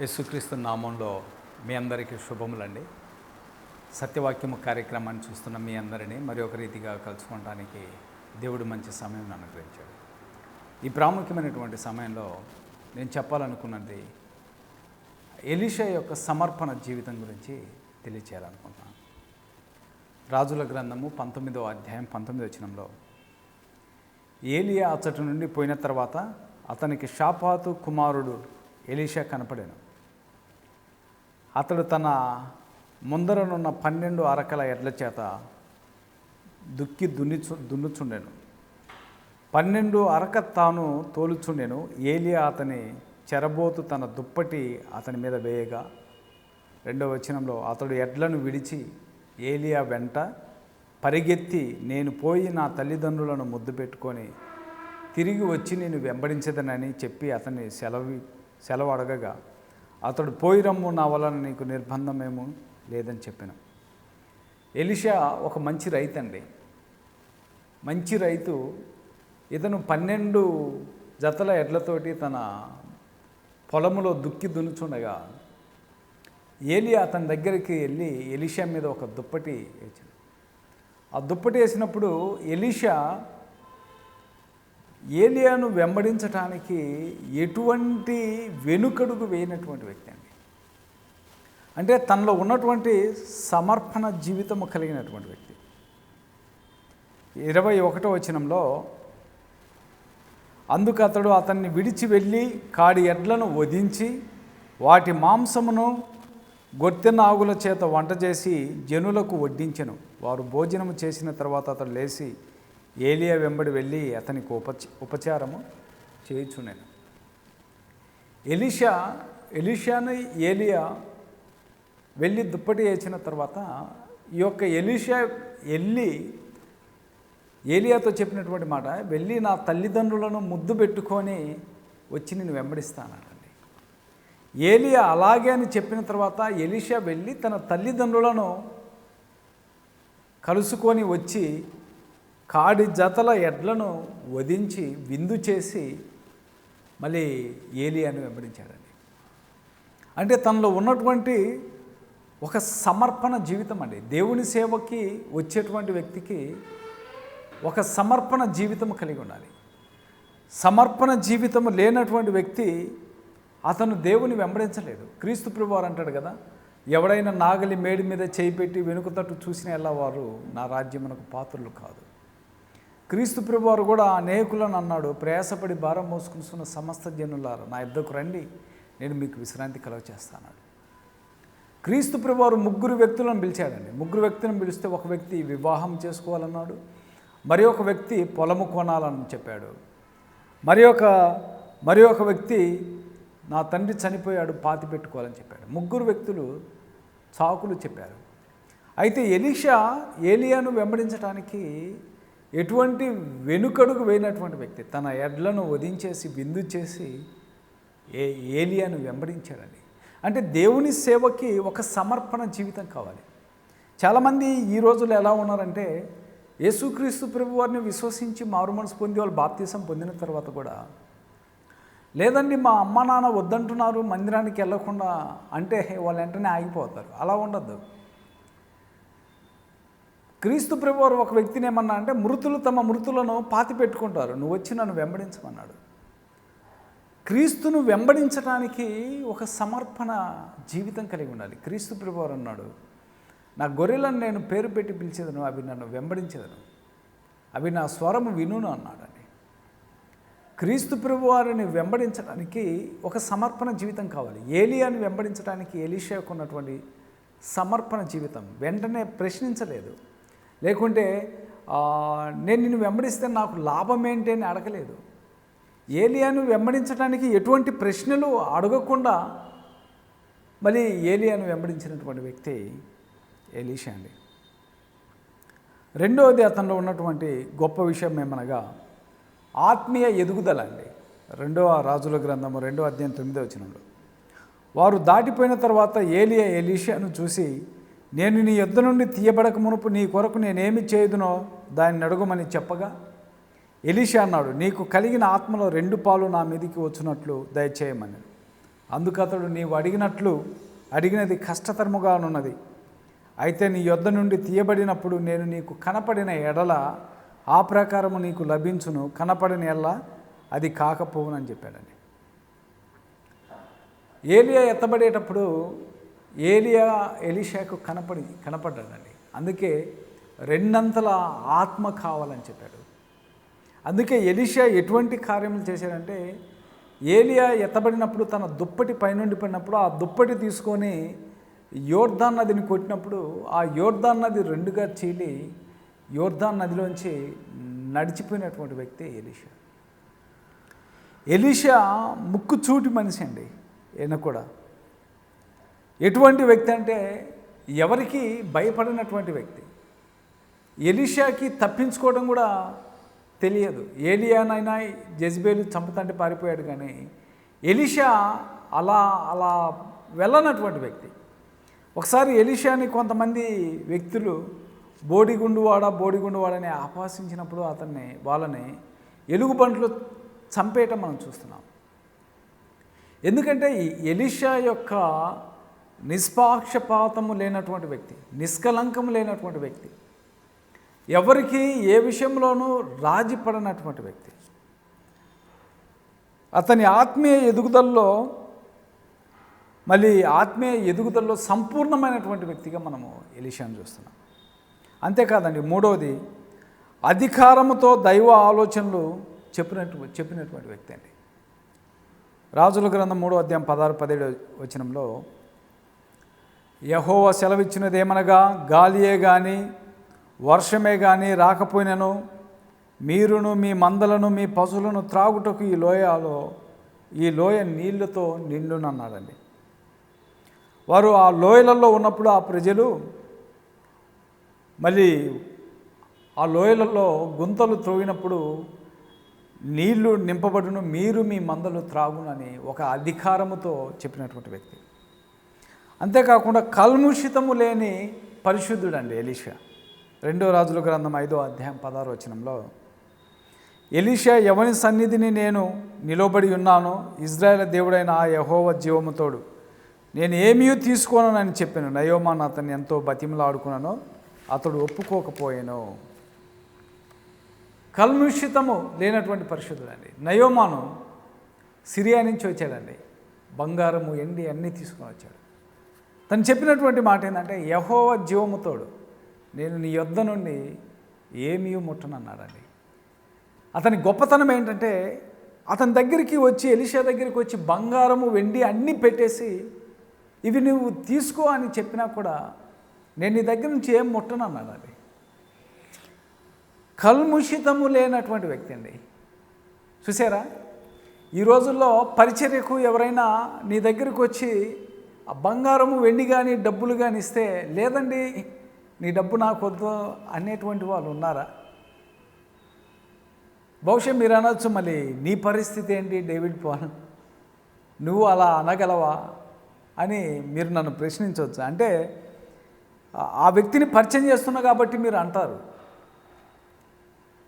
యేసుక్రీస్తు నామంలో మీ అందరికీ శుభములండి. సత్యవాక్యము కార్యక్రమాన్ని చూస్తున్న మీ అందరినీ మరి ఒక రీతిగా కలుసుకోవడానికి దేవుడు మంచి సమయం అనుగ్రహించాడు. ఈ ప్రాముఖ్యమైనటువంటి సమయంలో నేను చెప్పాలనుకున్నది ఎలిషా యొక్క సమర్పణ జీవితం గురించి తెలియచేయాలనుకుంటున్నాను. రాజుల గ్రంథము పంతొమ్మిదో అధ్యాయం పంతొమ్మిదో వచనంలో ఏలియా అచ్చటి నుండి పోయిన తర్వాత అతనికి షాపాతు కుమారుడు ఎలీషా కనపడాను. అతడు తన ముందరనున్న పన్నెండు అరకల ఎడ్ల చేత దుక్కి దున్నిచు దున్నుచుండెను. పన్నెండు అరక తాను తోలుచుండెను. ఏలియా అతని చెరబోతు తన దుప్పటి అతని మీద వేయగా రెండవ వచనంలో అతడు ఎడ్లను విడిచి ఏలియా వెంట పరిగెత్తి నేను పోయి నా తల్లిదండ్రులను ముద్దు పెట్టుకొని తిరిగి వచ్చి నేను వెంబడించదనని చెప్పి అతన్ని సెలవు సెలవు అడగగా అతడు పోయి రమ్ము నా వలన నీకు నిర్బంధమేమో లేదని చెప్పిన. ఎలిషా ఒక మంచి రైతు అండి మంచి రైతు ఇతను పన్నెండు జతల ఎడ్లతోటి తన పొలములో దుక్కి దున్నుచుండగా ఏలి అతని దగ్గరికి వెళ్ళి ఎలిషా మీద ఒక దుప్పటి వేసాడు ఆ దుప్పటి వేసినప్పుడు ఎలిషా ఏలియాను వెంబడించటానికి ఎటువంటి వెనుకడుగు వేయనటువంటి వ్యక్తి అండి. అంటే తనలో ఉన్నటువంటి సమర్పణ జీవితము కలిగినటువంటి వ్యక్తి. ఇరవై ఒకటో వచనంలో అందుకు అతడు అతన్ని విడిచి వెళ్ళి కాడి ఎడ్లను వధించి వాటి మాంసమును గొత్తెనాగుల చేత వంట చేసి జనులకు వడ్డించెను. వారు భోజనము చేసిన తర్వాత అతడు లేచి ఏలియా వెంబడి వెళ్ళి అతనికి ఉపచ ఉపచారము చేయుచున్నాను ఎలిషా ఎలిషాను ఏలియా వెళ్ళి దుప్పటి వేసిన తర్వాత ఈ యొక్క ఎలిషా వెళ్ళి ఏలియాతో చెప్పినటువంటి మాట వెళ్ళి నా తల్లిదండ్రులను ముద్దు పెట్టుకొని వచ్చి నేను వెంబడిస్తానండి ఏలియా అలాగే అని చెప్పిన తర్వాత ఎలిషా వెళ్ళి తన తల్లిదండ్రులను కలుసుకొని వచ్చి కాడి జతల ఎడ్లను వధించి విందు చేసి మళ్ళీ ఏలియాను వెంబడించాడండి. అంటే తనలో ఉన్నటువంటి ఒక సమర్పణ జీవితం అండి. దేవుని సేవకి వచ్చేటువంటి వ్యక్తికి ఒక సమర్పణ జీవితం కలిగి ఉండాలి. సమర్పణ జీవితం లేనటువంటి వ్యక్తి అతను దేవుని వెంబడించలేదు. క్రీస్తు ప్రభువారు అంటాడు కదా ఎవడైనా నాగలి మేడి మీద చేయి పెట్టి వెనుక తట్టు చూసిన ఎలా వారు నా రాజ్యమునకు పాత్రలు కాదు. క్రీస్తు ప్రభువారు కూడా అనేకులను అన్నాడు ప్రయాసపడి భారం మోసుకున్న సమస్త జనులారు నా ఇద్దరుకు రండి నేను మీకు విశ్రాంతి కలవ చేస్తాను క్రీస్తు ప్రభువారు ముగ్గురు వ్యక్తులను పిలిచాడండి. ముగ్గురు వ్యక్తులను పిలిస్తే ఒక వ్యక్తి వివాహం చేసుకోవాలన్నాడు మరి ఒక వ్యక్తి పొలము కొనాలని చెప్పాడు. మరి ఒక మరి ఒక వ్యక్తి నా తండ్రి చనిపోయాడు పాతి పెట్టుకోవాలని చెప్పాడు. ముగ్గురు వ్యక్తులు చాకులు చెప్పారు. అయితే ఎలీషా ఏలియాను వెంబడించడానికి ఎటువంటి వెనుకడుగు వేయినటువంటి వ్యక్తి తన ఎడ్లను వధించేసి బిందు చేసి ఏ ఏలియాను వెంబడించాడని. అంటే దేవుని సేవకి ఒక సమర్పణ జీవితం కావాలి. చాలామంది ఈ రోజుల్లో ఎలా ఉన్నారంటే యేసుక్రీస్తు ప్రభు వారిని విశ్వసించి మారు మనసు పొంది వాళ్ళు బాప్తీసం పొందిన తర్వాత కూడా లేదండి మా అమ్మ నాన్న వద్దంటున్నారు మందిరానికి వెళ్ళకుండా అంటే వాళ్ళు వెంటనే ఆగిపోతారు. అలా ఉండద్దు. క్రీస్తు ప్రభువారు ఒక వ్యక్తిని ఏమన్నా అంటే మృతులు తమ మృతులను పాతి పెట్టుకుంటారు. నువ్వు వచ్చి నన్ను వెంబడించమన్నాడు. క్రీస్తును వెంబడించడానికి ఒక సమర్పణ జీవితం కలిగి ఉండాలి. క్రీస్తు ప్రభువారు అన్నాడు నా గొర్రెలను నేను పేరు పెట్టి పిలిచేదను అవి నన్ను వెంబడించేదను. అవి నా స్వరము వినును అన్నాడని. క్రీస్తు ప్రభువారిని వెంబడించడానికి ఒక సమర్పణ జీవితం కావాలి. ఏలియాని వెంబడించడానికి ఎలీషాకు ఉన్నటువంటి సమర్పణ జీవితం వెంటనే ప్రశ్నించలేదు. లేకుంటే నేను నిన్ను వెంబడిస్తే నాకు లాభం ఏంటి అని అడగలేదు. ఏలియాను వెంబడించడానికి ఎటువంటి ప్రశ్నలు అడగకుండా మళ్ళీ ఏలియాను వెంబడించినటువంటి వ్యక్తి ఏలీషా అండి. రెండవది అతనిలో ఉన్నటువంటి గొప్ప విషయం ఏమనగా ఆత్మీయ ఎదుగుదల అండి. రెండవ రాజుల గ్రంథము రెండవ అధ్యాయం తొమ్మిదో వచనంలో. వారు దాటిపోయిన తర్వాత ఏలియా ఎలీషాను చూసి నేను నీ యుద్ధ నుండి తీయబడక మునుపు నీ కొరకు నేనేమి చేయదునో దాన్ని అడుగుమని చెప్పగా ఎలీషా అన్నాడు నీకు కలిగిన ఆత్మలో రెండు పాలు నా మీదికి వచ్చినట్లు దయచేయమని. అందుకు అతడు నీవు అడిగినట్లు అడిగినది కష్టతరముగా ఉన్నది అయితే నీ యొద్ద నుండి తీయబడినప్పుడు నేను నీకు కనపడిన ఎడల ఆ ప్రకారము నీకు లభించును కనపడిన ఎడల అది కాకపోవునని చెప్పాడండి ఏలియా ఎత్తబడేటప్పుడు ఏలియా ఎలిషాకు కనపడి కనపడ్డాడండి. అందుకే రెండంతల ఆత్మ కావాలని చెప్పాడు. అందుకే ఎలిషా ఎటువంటి కార్యములు చేశాడంటే ఏలియా ఎత్తబడినప్పుడు తన దుప్పటి పైనుండి పడినప్పుడు ఆ దుప్పటి తీసుకొని యోర్ధాన్ నదిని కొట్టినప్పుడు ఆ యోర్ధాన్ నది రెండుగా చీలి యోర్ధాన్ నదిలోంచి నడిచిపోయినటువంటి వ్యక్తి ఎలిషా. ఎలిషా ముక్కు చూటి మనిషి అండి ఈయన కూడా. ఎటువంటి వ్యక్తి అంటే ఎవరికి భయపడినటువంటి వ్యక్తి. ఎలిషాకి తప్పించుకోవడం కూడా తెలియదు. ఏలియానైనా జజ్బేలు చంపుతంటే పారిపోయాడు కానీ ఎలిషా అలా అలా వెళ్ళనటువంటి వ్యక్తి. ఒకసారి ఎలిషాని కొంతమంది వ్యక్తులు బోడిగుండువాడ బోడిగుండువాడని ఆపాసించినప్పుడు అతన్ని వాళ్ళని ఎలుగుబంట్లు చంపేయటం మనం చూస్తున్నాం. ఎందుకంటే ఎలిషా యొక్క నిష్పాక్షపాతము లేనటువంటి వ్యక్తి నిష్కలంకము లేనటువంటి వ్యక్తి. ఎవరికి ఏ విషయంలోనూ రాజీ పడనటువంటి వ్యక్తి. అతని ఆత్మీయ ఎదుగుదలలో మళ్ళీ ఆత్మీయ ఎదుగుదలలో సంపూర్ణమైనటువంటి వ్యక్తిగా మనము ఎలిషాను చూస్తున్నాం. అంతేకాదండి మూడవది అధికారముతో దైవ ఆలోచనలు చెప్పినట్టు చెప్పినటువంటి వ్యక్తి అండి. రాజుల గ్రంథం మూడో అధ్యాయం పదహారు పదిహేడు వచనంలో యహోవ సెలవిచ్చినదేమనగా గాలియే కానీ వర్షమే కానీ రాకపోయినను మీరును మీ మందలను మీ పశువులను త్రాగుటకు ఈ లోయలో ఈ లోయ నీళ్ళతో నిండునన్నాడండి. వారు ఆ లోయలలో ఉన్నప్పుడు ఆ ప్రజలు మళ్ళీ ఆ లోయలలో గుంతలు త్రోగినప్పుడు నీళ్ళు నింపబడును మీరు మీ మందలు త్రాగునని ఒక అధికారముతో చెప్పినటువంటి వ్యక్తి. అంతేకాకుండా కల్ముషితము లేని పరిశుద్ధుడండి ఎలీషా. రెండో రాజుల గ్రంథం ఐదో అధ్యాయం పదహారు వచనంలో ఎలీషా ఎవని సన్నిధిని నేను నిలబడి ఉన్నానో ఇజ్రాయేల్ దేవుడైన ఆ యహోవ జీవముతోడు నేను ఏమీ తీసుకోనని చెప్పాను. నయోమాన్ అతన్ని ఎంతో బతిమలాడుకున్నానో అతడు ఒప్పుకోకపోయాను. కల్ముషితము లేనటువంటి పరిశుద్ధుడండి. నయోమాను సిరియా నుంచి వచ్చాడండి. బంగారము ఎండి అన్నీ తీసుకొని వచ్చాడు. తను చెప్పినటువంటి మాట ఏంటంటే యహోవ జీవముతోడు నేను నీ యొద్ద నుండి ఏమీ ముట్టనన్నాడండి. అతని గొప్పతనం ఏంటంటే అతని దగ్గరికి వచ్చి ఎలిషా దగ్గరికి వచ్చి బంగారము వెండి అన్నీ పెట్టేసి ఇవి నువ్వు తీసుకో అని చెప్పినా కూడా నేను నీ దగ్గర నుంచి ఏం ముట్టనన్నాడు అది కల్ముషితము లేనటువంటి వ్యక్తి అండి. చూసారా? ఈ రోజుల్లో పరిచర్యకు ఎవరైనా నీ దగ్గరకు వచ్చి ఆ బంగారము వెండి కానీ డబ్బులు కానీ ఇస్తే లేదండి నీ డబ్బు నాకు వద్దు అనేటువంటి వాళ్ళు ఉన్నారా? బహుశా మీరు అనొచ్చు మళ్ళీ నీ పరిస్థితి ఏంటి డేవిడ్ పాన్ నువ్వు అలా అనగలవా? అని మీరు నన్ను ప్రశ్నించవచ్చు అంటే ఆ వ్యక్తిని పరిచయం చేస్తున్నా కాబట్టి మీరు అంటారు.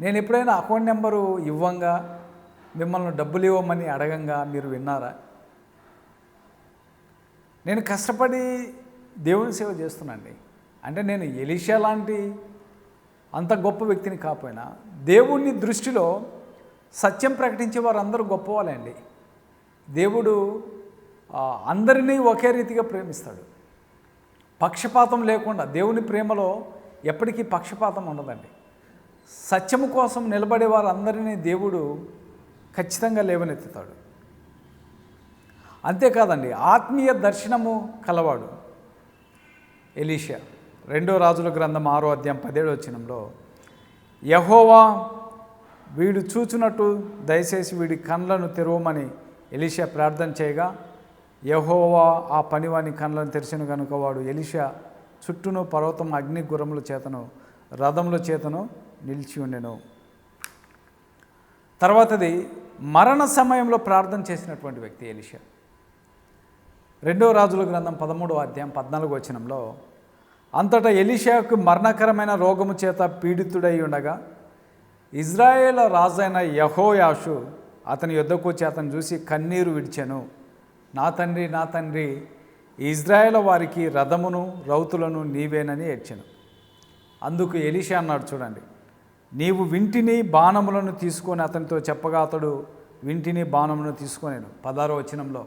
నేను ఎప్పుడైనా అకౌంట్ నెంబరు ఇవ్వంగా మిమ్మల్ని డబ్బులు ఇవ్వమని అడగంగా మీరు విన్నారా? నేను కష్టపడి దేవుని సేవ చేస్తున్నాండి. అంటే నేను ఎలిషా లాంటి అంత గొప్ప వ్యక్తిని కాకపోయినా దేవుని దృష్టిలో సత్యం ప్రకటించే వారందరూ గొప్పవాళ్ళండి. దేవుడు అందరినీ ఒకే రీతిగా ప్రేమిస్తాడు. పక్షపాతం లేకుండా దేవుని ప్రేమలో ఎప్పటికీ పక్షపాతం ఉండదండి. సత్యము కోసం నిలబడే వారందరినీ దేవుడు ఖచ్చితంగా లేవనెత్తుతాడు. అంతేకాదండి ఆత్మీయ దర్శనము కలవాడు. ఎలీషా రెండో రాజుల గ్రంథం ఆరో అధ్యాయం పదేడు వచ్చినంలో యహోవా వీడు చూచునట్టు దయచేసి వీడి కళ్ళను తెరవమని ఎలీషా ప్రార్థన చేయగా యహోవా ఆ పనివాని కళ్ళను తెరిచిన కనుక వాడు ఎలీషా చుట్టూను పర్వతం అగ్ని గుర్రముల చేతను రథముల చేతను నిలిచి ఉండెను. తర్వాతది మరణ సమయంలో ప్రార్థన చేసినటువంటి వ్యక్తి ఎలిషా. రెండో రాజుల గ్రంథం పదమూడవ అధ్యాయం పద్నాలుగు వచనంలో అంతటా ఎలీషాకు మరణకరమైన రోగము చేత పీడితుడై ఉండగా ఇజ్రాయేల్ రాజైన యహోయాషు అతని యుద్ధకు చేతను అతను చూసి కన్నీరు విడిచెను. నా తండ్రి నా తండ్రి ఇజ్రాయేల్ వారికి రథమును రౌతులను నీవేనని ఏడ్చాను. అందుకు ఎలీషా అన్నాడు చూడండి నీవు వింటిని బాణములను తీసుకొని అతనితో చెప్పగా అతడు వింటిని బాణములను తీసుకొనేను. పదారో వచనంలో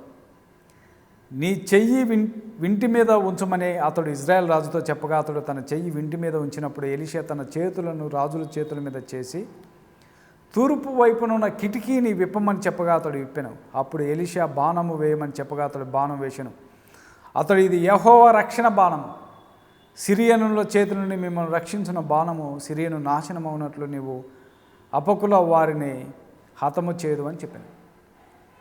నీ చెయ్యి విం వింటి మీద ఉంచమని అతడు ఇజ్రాయెల్ రాజుతో చెప్పగా అతడు తన చెయ్యి వింటి మీద ఉంచినప్పుడు ఎలిషా తన చేతులను రాజుల చేతుల మీద చేసి తూర్పు వైపునున్న కిటికీని విప్పమని చెప్పగా అతడు విప్పెను. అప్పుడు ఎలిషా బాణము వేయమని చెప్పగా అతడు బాణం వేసాను అతడు ఇది యహోవ రక్షణ బాణము. సిరియనుల చేతి నుండి మిమ్మల్ని రక్షించిన బాణము సిరియను నాశనం అవునట్లు నీవు అపకుల వారిని హతము చేయదు అని చెప్పాను.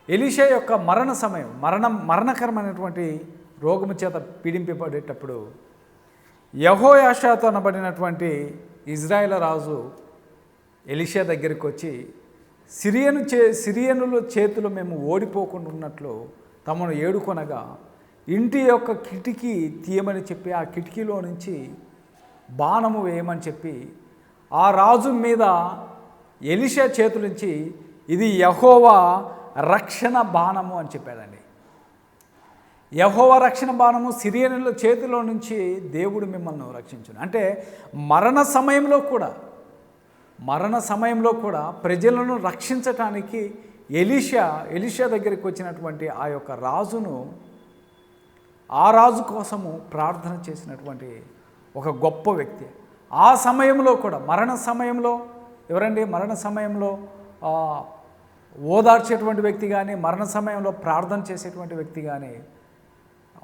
ఎలీషా యొక్క మరణ సమయం మరణం మరణకరమైనటువంటి రోగము చేత పీడింపబడేటప్పుడు యహోయాషాతో అనబడినటువంటి ఇజ్రాయేల్ రాజు ఎలిషా దగ్గరికి వచ్చి సిరియను చే సిరియనుల చేతులు మేము ఓడిపోకుండా ఉన్నట్లు తమను ఏడుకొనగా ఇంటి యొక్క కిటికీ తీయమని చెప్పి ఆ కిటికీలో నుంచి బాణము వేయమని చెప్పి ఆ రాజు మీద ఎలిషా చేతుల నుంచి ఇది యహోవా రక్షణ బాణము అని చెప్పాడండి యహోవ రక్షణ బాణము సిరియనుల చేతిలో నుంచి దేవుడు మిమ్మల్ని రక్షించును. అంటే మరణ సమయంలో కూడా మరణ సమయంలో కూడా ప్రజలను రక్షించటానికి ఎలీషా ఎలీషా దగ్గరికి వచ్చినటువంటి ఆ యొక్క రాజును ఆ రాజు కోసము ప్రార్థన చేసినటువంటి ఒక గొప్ప వ్యక్తి. ఆ సమయంలో కూడా మరణ సమయంలో ఎవరండి? మరణ సమయంలో ఓదార్చేటువంటి వ్యక్తి కానీ మరణ సమయంలో ప్రార్థన చేసేటువంటి వ్యక్తి కానీ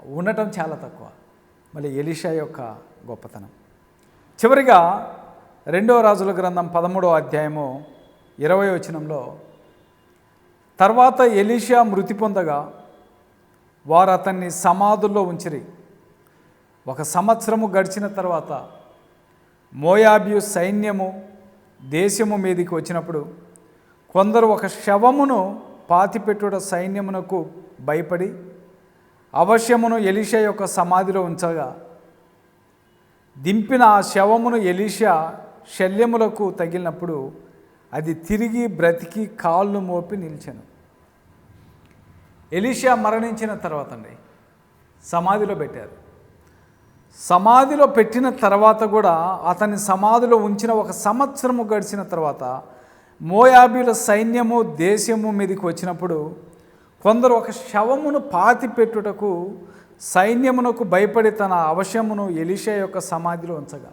ఉండటం చాలా తక్కువ. మళ్ళీ ఎలిషా యొక్క గొప్పతనం. చివరిగా రెండో రాజుల గ్రంథం పదమూడో అధ్యాయము ఇరవై వచనంలో తర్వాత ఎలీషా మృతి పొందగా వారు అతన్ని సమాధుల్లో ఉంచిరి. ఒక సంవత్సరము గడిచిన తర్వాత మోయాబియు సైన్యము దేశము మీదికి వచ్చినప్పుడు కొందరు ఒక శవమును పాతిపెట్టుట సైన్యమునకు భయపడి అవశ్యమును ఎలీషా యొక్క సమాధిలో ఉంచగా దింపిన ఆ శవమును ఎలీషా శల్యములకు తగిలినప్పుడు అది తిరిగి బ్రతికి కాళ్ళు మోపి నిలిచాను. ఎలీషా మరణించిన తర్వాత అండి సమాధిలో పెట్టారు. సమాధిలో పెట్టిన తర్వాత కూడా అతని సమాధిలో ఉంచిన ఒక సంవత్సరము గడిచిన తర్వాత మోయాబీల సైన్యము దేశము మీదకి వచ్చినప్పుడు కొందరు ఒక శవమును పాతి పెట్టుటకు సైన్యమునకు భయపడి తన అవశ్యమును ఎలీషా యొక్క సమాధిలో ఉంచగా.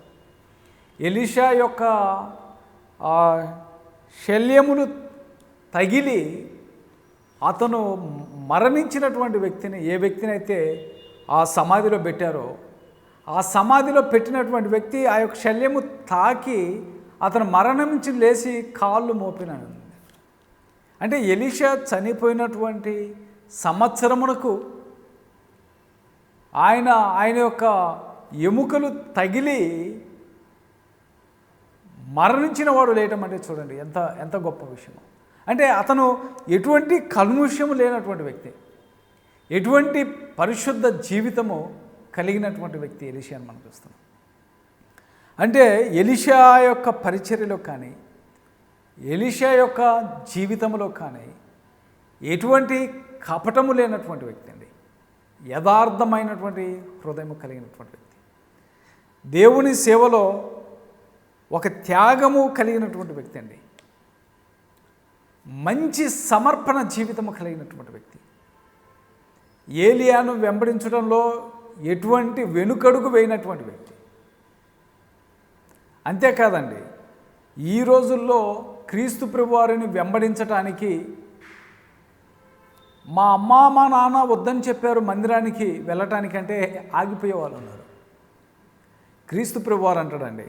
ఎలీషా యొక్క ఆ శల్యములు తగిలి అతను మరణించినటువంటి వ్యక్తిని ఏ వ్యక్తినైతే ఆ సమాధిలో పెట్టారో ఆ సమాధిలో పెట్టినటువంటి వ్యక్తి ఆ యొక్క శల్యము తాకి అతను మరణించి లేచి కాళ్ళు మోపినాడు. అంటే ఎలీషా చనిపోయినటువంటి సంవత్సరమునకు ఆయన ఆయన యొక్క ఎముకలు తగిలి మరణించిన వాడు లేయటం అంటే చూడండి ఎంత ఎంత గొప్ప విషయం. అంటే అతను ఎటువంటి కల్ముష్యము లేనటువంటి వ్యక్తి ఎటువంటి పరిశుద్ధ జీవితము కలిగినటువంటి వ్యక్తి ఎలిషి అని మనం చూస్తున్నాం. అంటే ఎలిషా యొక్క పరిచర్యలో కానీ ఎలిషా యొక్క జీవితంలో కానీ ఎటువంటి కపటము లేనటువంటి వ్యక్తి అండి. యథార్థమైనటువంటి హృదయం కలిగినటువంటి వ్యక్తి. దేవుని సేవలో ఒక త్యాగము కలిగినటువంటి వ్యక్తి అండి. మంచి సమర్పణ జీవితము కలిగినటువంటి వ్యక్తి. ఏలియాను వెంబడించడంలో ఎటువంటి వెనుకడుగు వేయనటువంటి వ్యక్తి. అంతేకాదండి ఈ రోజుల్లో క్రీస్తు ప్రభువారిని వెంబడించటానికి మా అమ్మ మా నాన్న వద్దని చెప్పారు మందిరానికి వెళ్ళటానికంటే ఆగిపోయే వాళ్ళు ఉన్నారు. క్రీస్తు ప్రభువారు అంటాడండి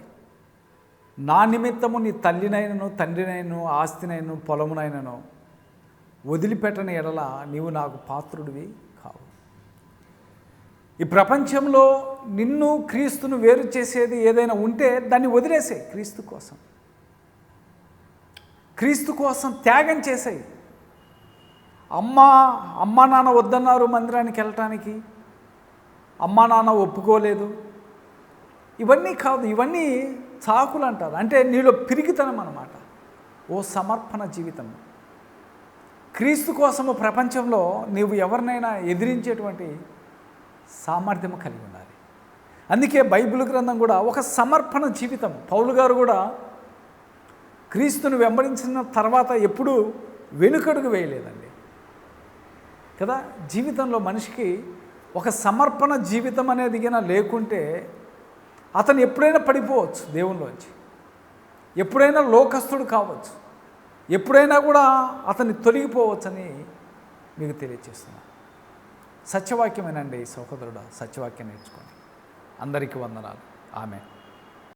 నా నిమిత్తము నీ తల్లినైనను తండ్రినైను ఆస్తినైను పొలమునైనను వదిలిపెట్టని ఎడల నీవు నాకు పాత్రుడివి. ఈ ప్రపంచంలో నిన్ను క్రీస్తును వేరు చేసేది ఏదైనా ఉంటే దాన్ని వదిలేసే క్రీస్తు కోసం. క్రీస్తు కోసం త్యాగం చేసాయి. అమ్మ అమ్మ నాన్న వద్దన్నారు మందిరానికి వెళ్ళటానికి. అమ్మ నాన్న ఒప్పుకోలేదు. ఇవన్నీ కాదు ఇవన్నీ చాకులు అంటారు. అంటే నీలో పిరిగితనం అన్నమాట. ఓ సమర్పణ జీవితం. క్రీస్తు కోసము ప్రపంచంలో నీవు ఎవరినైనా ఎదిరించేటువంటి సామర్థ్యం కలిగి ఉండాలి. అందుకే బైబిల్ గ్రంథం కూడా ఒక సమర్పణ జీవితం. పౌలు గారు కూడా క్రీస్తును వెంబడించిన తర్వాత ఎప్పుడూ వెనుకడుగు వేయలేదండి. కదా జీవితంలో మనిషికి ఒక సమర్పణ జీవితం అనేది గిన లేకుంటే అతను ఎప్పుడైనా పడిపోవచ్చు దేవునిలోంచి. ఎప్పుడైనా లోకస్తుడు కావచ్చు. ఎప్పుడైనా కూడా అతన్ని తొలగిపోవచ్చని మీకు తెలియజేస్తున్నాను సత్యవాక్యమేనండి సహోదరుడా సత్యవాక్యం నేర్చుకోండి. అందరికీ వందనాలు. ఆమె